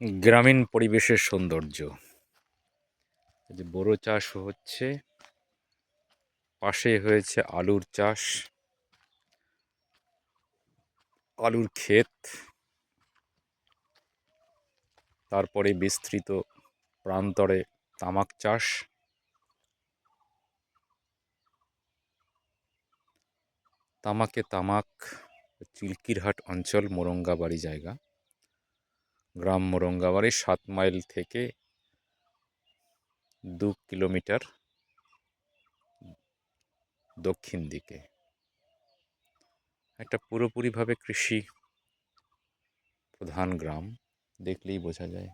গ্রামীণ পরিবেশের সৌন্দর্য। যে বোরো চাষ হচ্ছে, পাশে হয়েছে আলুর চাষ, আলুর ক্ষেত, তারপরে বিস্তৃত প্রান্তরে তামাক চাষ। তামাকে তামাক, চিলকিরহাট অঞ্চল, মোরঙ্গাবাড়ি জায়গা। গ্রাম মোরঙ্গাবাড়ি সাত মাইল থেকে দু কিলোমিটার দক্ষিণ দিকে। একটা পুরোপুরিভাবে কৃষি প্রধান গ্রাম, দেখলেই বোঝা যায়।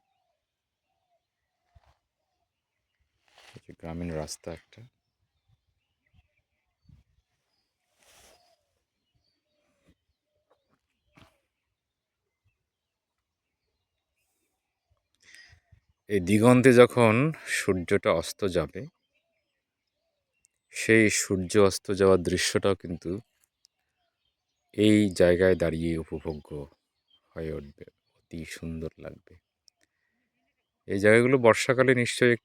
গ্রামীণ রাস্তা একটা। এই দিগন্তে যখন সূর্যটা অস্ত যাবে, সেই সূর্য অস্ত যাওয়ার দৃশ্যটাও কিন্তু এই জায়গায় দাঁড়িয়ে উপভোগ্য হয়ে উঠবে। অতি সুন্দর লাগবে। এই জায়গাগুলো বর্ষাকালে নিশ্চয়ই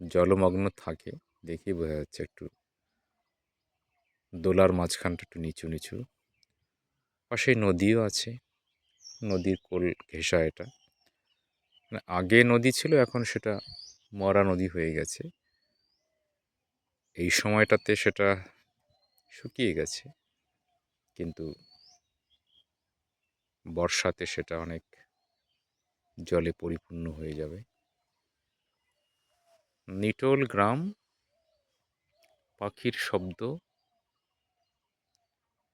জলমগ্ন থাকে, দেখেই বোঝা যাচ্ছে একটু দোলার মাঝখানটা একটু নিচু নিচু। পাশে নদীও আছে। নদীর কোল ঘেঁষা এটা। আগে নদী ছিল, এখন সেটা মরা নদী হয়ে গেছে। এই সময়টাতে সেটা শুকিয়ে গেছে। কিন্তু বর্ষাতে সেটা অনেক জলে পরিপূর্ণ হয়ে যাবে। নিটোল গ্রাম পাখির শব্দ।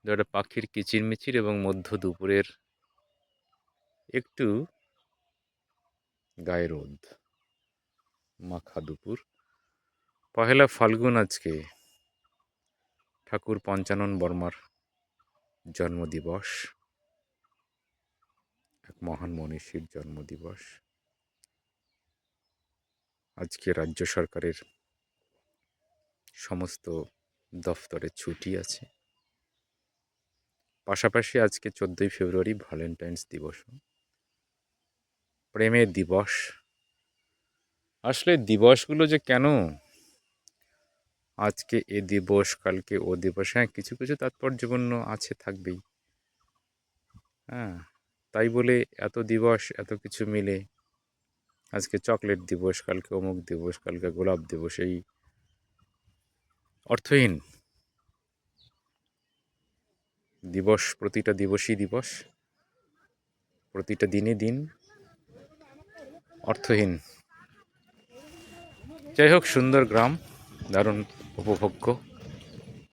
যেটা পাখির কিচিরমিচির এবং মধ্য দুপুরের একটু গায়ে রোদ মাখা দুপুর পহেলা ফাল্গুন আজকে ঠাকুর পঞ্চানন বর্মার জন্মদিবস, এক মহান মনীষীর জন্মদিবস। আজকে রাজ্য সরকারের সমস্ত দফতরে ছুটি আছে। পাশাপাশি আজকে চোদ্দোই ফেব্রুয়ারি ভ্যালেন্টাইন্স দিবসও। প্রেমের দিবস। আসলে দিবসগুলো যে কেন? আজকে এ দিবস, কালকে ও দিবস হ্যাঁ কিছু কিছু তাৎপর্যপূর্ণ আছে থাকবেই। হ্যাঁ তাই বলে এত দিবস, এত কিছু মিলে আজকে চকলেট দিবস, কালকে অমুক দিবস, কালকে গোলাপ দিবস, এই অর্থহীন। দিবস, প্রতিটা দিবসই দিবস। প্রতিটা দিনে দিন। অর্থহীন। যাই হোক সুন্দর গ্রাম দারুণ উপভোগ্য।